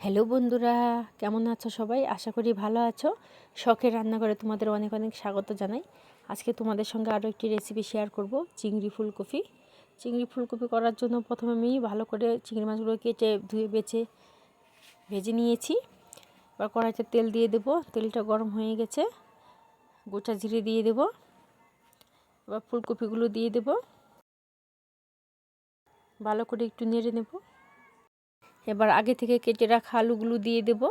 Hello বন্ধুরা, কেমন আছো সবাই? আশা করি ভালো আছো। শখের রান্নাঘরে তোমাদের অনেক অনেক স্বাগত জানাই। আজকে তোমাদের সঙ্গে আরও একটি রেসিপি শেয়ার করব, চিংড়ি ফুলকপি। চিংড়ি ফুলকপি করার জন্য প্রথমে আমি ভালো করে চিংড়ি মাছগুলো কেটে ধুয়ে বেছে ভেজে নিয়েছি। এবার কড়াইতে তেল দিয়ে দেব, তেলটা গরম হয়ে গেছে। গোটা জিরে দিয়ে দেব। এবার ফুলকপিগুলো দিয়ে দেব। ভালো করে একটু নেড়ে নেব। এবার আগে থেকে কেটে রাখা আলুগুলো দিয়ে দেব।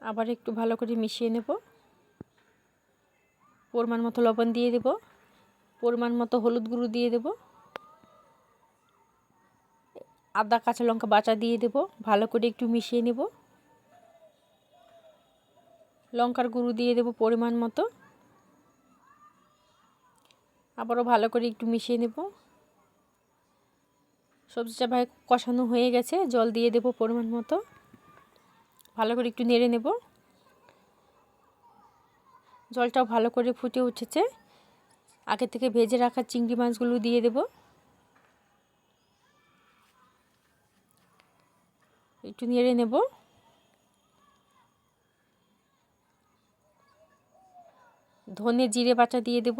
আবার একটু ভালো করে মিশিয়ে নেব। পরিমাণ মতো লবণ দিয়ে দেব। পরিমাণ মতো হলুদ গুঁড়ো দিয়ে দেব। আদা, কাঁচা লঙ্কা বাটা দিয়ে দেব। ভালো করে একটু মিশিয়ে নেব। লঙ্কার গুঁড়ো দিয়ে দেব পরিমাণ মতো। আবারও ভালো করে একটু মিশিয়ে নেব। সবজিটা ভাই কষানো হয়ে গেছে। জল দিয়ে দেব পরিমাণ মতো। ভালো করে একটু নেড়ে নেব। জলটাও ভালো করে ফুটে উঠেছে। আগে থেকে ভেজে রাখা চিংড়ি মাছগুলো দিয়ে দেব। একটু নেড়ে নেব। ধনে জিরে বাটা দিয়ে দেব।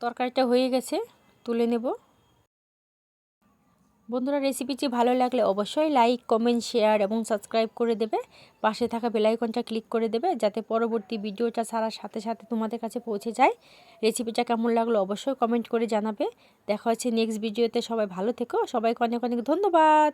তরকারিটা হয়ে গেছে। তুলে নেব। বন্ধুরা রেসিপিটি ভালো লাগলে অবশ্যই লাইক, কমেন্ট, শেয়ার এবং সাবস্ক্রাইব করে দেবে। পাশে থাকা বেলাইকনটা ক্লিক করে দেবে যাতে পরবর্তী ভিডিওটা ছাড়ার সাথে সাথে তোমাদের কাছে পৌঁছে যায়। রেসিপিটা কেমন লাগল অবশ্যই কমেন্ট করে জানাবে। দেখা হচ্ছে নেক্সট ভিডিওতে। সবাই ভালো থেকো। সবাইকে অনেক অনেক ধন্যবাদ।